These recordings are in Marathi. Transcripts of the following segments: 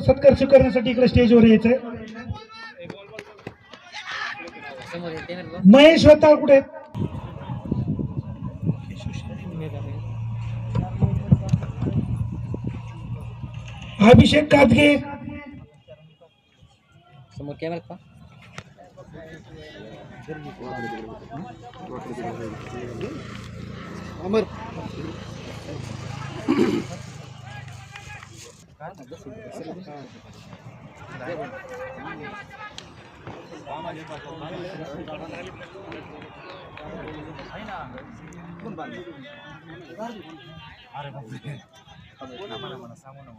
सत्कार स्वीकारण्यासाठी इकडे स्टेजवर यायचंय. महेश होताळ कुठे आहेत? अभिषेक कादगे समोर कॅमेरा আরে বাবা সামনে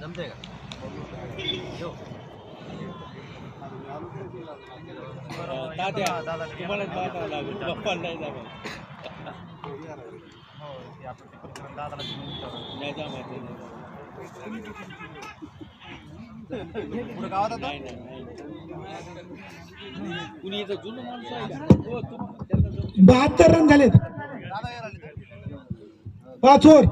जम जाएगा दादा दादा तुम्हाला दादा लागेल गप्पा नाही जागा पा बहात्तर रन झालेत. पाच ओव्हर.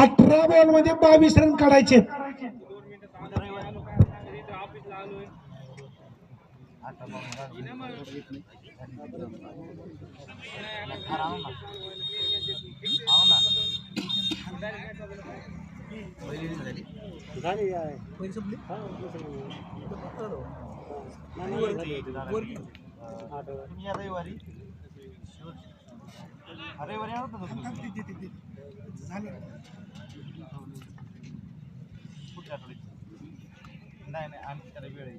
अठरा बॉलमध्ये बावीस रन काढायचे Hari-hari apa tuh? नाही नाही आणखी त्याला वेळ आहे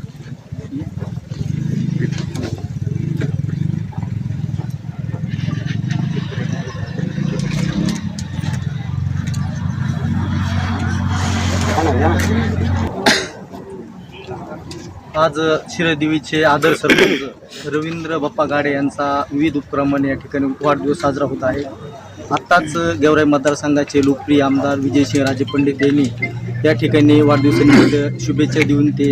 आज शिरदेवीचे आदर सरपंच रवींद्र बाप्पा गाडे यांचा विविध उपक्रमाने या ठिकाणी वाढदिवस साजरा होत आहे. आत्ताच गेवराई मतदारसंघाचे लोकप्रिय आमदार विजयसिंह राजे पंडित यांनी या ठिकाणी वाढदिवसानिमित्त शुभेच्छा देऊन ते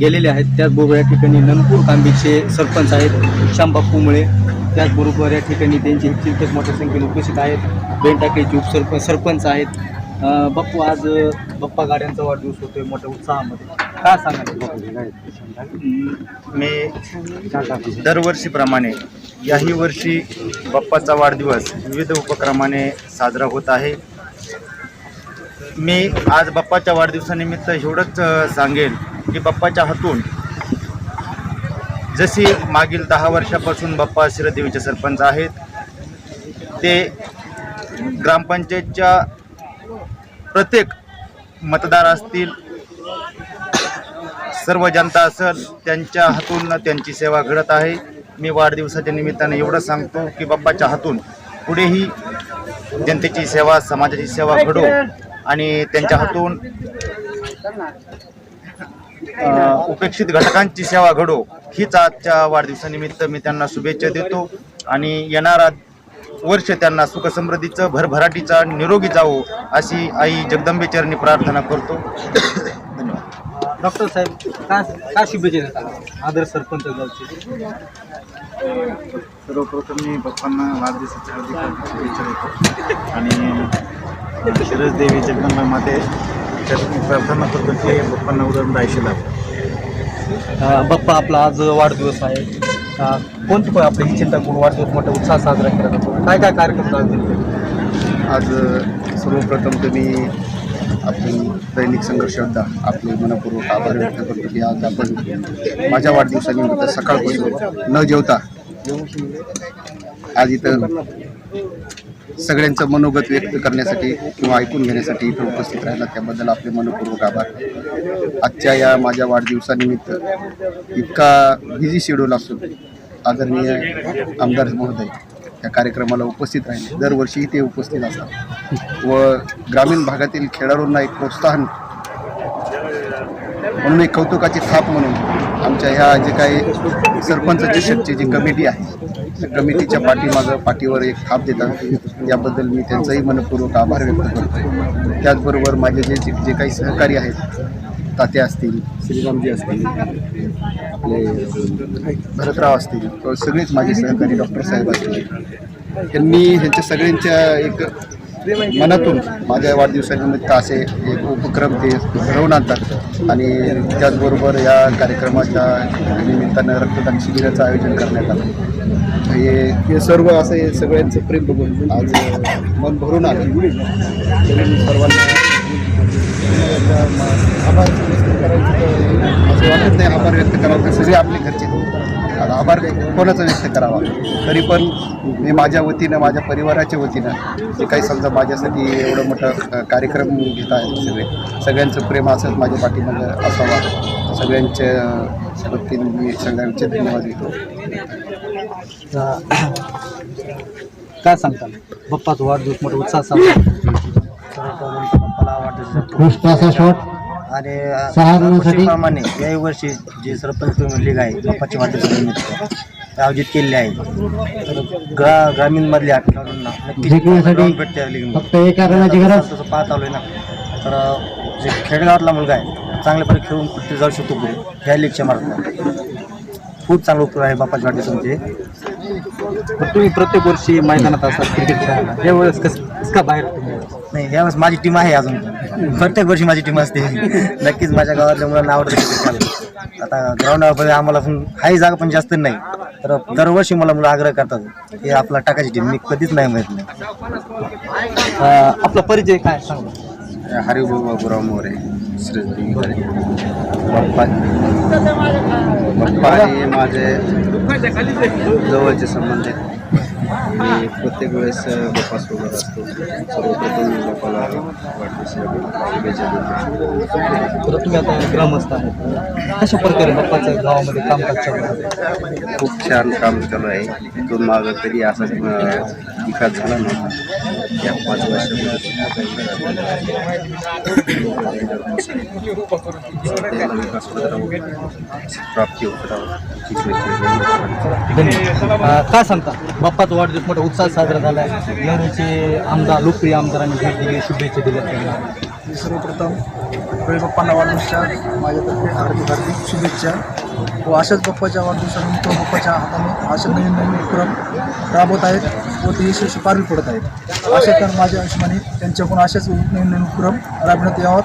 गेलेले आहेत. त्याचबरोबर या ठिकाणी ननपूर कांबीचे सरपंच आहेत श्यामबापू मुळे त्याचबरोबर या ठिकाणी त्यांचे चिंतक मोठ्या संख्येने उपस्थित आहेत. बेंटाकेचे उपसरपंच सरपंच आहेत. बाप्पू आज बप्पा बाप्पा गाड्यांचा वाढदिवस होतोय मोठ्या उत्साहामध्ये. काय सांगाल? मी दरवर्षीप्रमाणे याही वर्षी बाप्पाचा वाढदिवस विविध उपक्रमाने साजरा होत आहे. मी आज बाप्पाच्या वाढदिवसानिमित्त एवढंच सांगेल की बाप्पाच्या हातून जशी मागील दहा वर्षापासून बाप्पा शिरदेवीचे सरपंच आहेत ते ग्रामपंचायतच्या प्रत्येक मतदार असतील सर्व जनता असेल त्यांच्या हातून त्यांची सेवा घडत आहे. मी वाढदिवसाच्या निमित्ताने एवढं सांगतो की बाप्पाच्या हातून पुढेही जनतेची सेवा समाजाची सेवा घडो आणि त्यांच्या हातून उपेक्षित घटकांची सेवा घडो. हीच आजच्या वाढदिवसानिमित्त मी त्यांना शुभेच्छा देतो आणि येणारा वर्ष त्यांना सुखसमृद्धीचं भरभराटीचं निरोगी जावो अशी आई जगदंबेचरणी प्रार्थना करतो. धन्यवाद. डॉक्टर साहेब काय काय शुभेच्छा देता आदर सरपंच गावचे. सर्वप्रथम मी बाप्पांना वाढदिवसाच्या हार्दिक शुभेच्छा देतो. आणि शिरस देवी जगदंबा माते प्रार्थना करतो की बाप्पांना उदंड आयुष्य लाभ. बाप्पा आपला आज वाढदिवस आहे. कोणते पण आपले ही चिंता करून वाढदिवस मोठ्या उत्साह साजरा केला जातो. काय काय कार्यक्रम आज सर्वप्रथम तुम्ही आपण दैनिक संघर्ष आपले मनपूर्वक आभार व्यक्त करतो की आज आपण माझ्या वाढदिवसानिमित्त सकाळपासून न जेवता आज इथं सगळ्यांचं मनोगत व्यक्त करण्यासाठी किंवा ऐकून घेण्यासाठी इथं उपस्थित राहिला. त्याबद्दल आपले मनपूर्वक आभार. आजच्या या माझ्या वाढदिवसानिमित्त इतका बिझी शेड्यूल असून आदरणीय आमदार महोदय या कार्यक्रमाला उपस्थित राहिले. दरवर्षी ते उपस्थित असतात. व ग्रामीण भागातील खेळाडूंना एक प्रोत्साहन म्हणून एक कौतुकाची थाप म्हणून आमच्या ह्या जे काही सरपंच चषकची जी कमिटी आहे त्या कमिटीच्या पाठीमागं पाठीवर एक थाप देतात. याबद्दल मी त्यांचाही मनपूर्वक आभार व्यक्त करतो त्याचबरोबर माझे जे जे जे काही सहकारी आहेत ताते असतील श्रीरामजी असतील आपले भरतराव असतील सगळेच माझे सहकारी डॉक्टर साहेब असतील. त्यांनी ह्यांच्या सगळ्यांच्या एक मनातून माझ्या वाढदिवसानिमित्त असे एक उपक्रम ते घडवून आणतात. आणि त्याचबरोबर या कार्यक्रमाच्या निमित्तानं रक्तदान शिबिराचं आयोजन करण्यात आलं. हे हे सर्व असं हे सगळ्यांचं प्रेम बघून आज मन भरून आलं. तरी मी सर्वांना आभार व्यक्त करायचं असं वाटत नाही आभार व्यक्त करावं तर सगळे आपले घरचे आता आभार कोणाचा व्यक्त करावा तरी पण मी माझ्या वतीनं माझ्या परिवाराच्या वतीनं जे काही समजा माझ्यासाठी एवढं मोठं कार्यक्रम घेत आहेत सगळे सगळ्यांचं प्रेम असंच माझ्या पाठीमागं असावा सगळ्यांच्या वतीनं मी सगळ्यांचे धन्यवाद देतो काय सांगता बाप्पाचा वाढदिवस मोठा उत्साह सांगतो वाढदिवस पुष्पाचा शॉट आणि सहा रनासाठी? प्रमाणे याही वर्षी जे सरपंच लीग आहे बाप्पाच्या वाढदिवसानिमित्त आयोजित केलेले आहे. तर ग्रा ग्रामीण मधल्या खेळाडूंना नक्कीच जिंकण्यासाठी ground भेटते या league मध्ये. फक्त एका रनाची गरज. तसं पाहत आलोय ना तर जे खेडेगावातला मुलगा आहे चांगल्या प्रकारे खेळून कुठे जाऊ शकतो पुढे. ह्या लीगच्या मार्फत. खूप चांगला उपयोग आहे बाप्पाच्या वाढदिवसामध्ये पण तुम्ही प्रत्येक वर्षी मैदानात असतात क्रिकेट खेळायला. यावेळेस कसं कसं का बाहेर नाही यावेळेस माझी टीम आहे अजून. प्रत्येक वर्षी माझी टीम असते. नक्कीच माझ्या गावातल्या मुलांना आवडतं क्रिकेट आता ग्राउंडवर आम्हाला पण हाही जागा पण जास्त नाही. तर दरवर्षी मला मुलं आग्रह करतात. की आपला टाकायची टीम मी कधीच नाही माहीत नाही. आपला परिचय काय सांगा? हरिभाऊ बाबूराव मोरे श्री बाप्पा. बाप्पा हे माझे जवळचे संबंध आहेत. मी प्रत्येक वेळेस बाप्पासोबत असतो. सर्वप्रथम देतो. तर तुम्ही आता ग्रामस्थ आहेत. कशा प्रकारे बाप्पाच्या गावामध्ये कामकाज चालू आहे? खूप छान काम चालू आहे. इथून मागं कधी असा विकास झाला नव्हता या पाच वर्षामध्ये विकास प्राप्ती होत राहू काय सांगता? बाप्पाचा वाढदिवस मोठा उत्साह साजरा झाला आहे नेहरूचे आमदार लोकप्रिय आमदारांनी भेट दिली शुभेच्छा दिल्या त्यांना सर्वप्रथम गणपती बाप्पांना वाढदिवसच्या माझ्यातर्फे हार्दिक हार्दिक शुभेच्छा. व अशाच बाप्पाच्या वाढदिवसानिमित्त बाप्पाच्या हाताने असे नवीन नवीन उपक्रम राबवत आहेत व ते यशस्वी पार पडत आहेत. असे तर माझ्या अंशमाने त्यांच्याकडून अशाच नवीन नवीन उपक्रम राबविण्यात यावं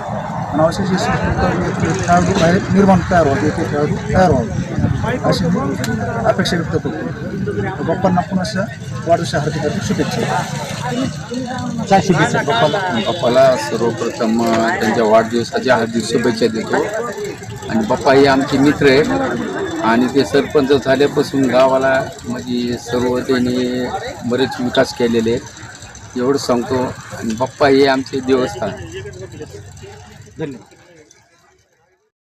यशस्वी उपक्रम खेळाडू आहेत निर्माण तयार व्हावे येथे खेळाडू तयार व्हावे अशी मी अपेक्षा व्यक्त करतो. बाप्पांना पुन्हा अशा वाढदिवसा हार्दिक हार्दिक शुभेच्छा. शुभेच्छा बाप्पाला. बाप्पाला सर्वप्रथम त्यांच्या वाढदिवसाच्या हार्दिक शुभेच्छा देतो. आणि बाप्पा हे आमचे मित्र आहे आणि ते सरपंच झाल्यापासून गावाला म्हणजे सर्व त्यांनी बरेच विकास केलेले आहेत. एवढं सांगतो. आणि बाप्पा हे आमचे देवस्थान. धन्यवाद.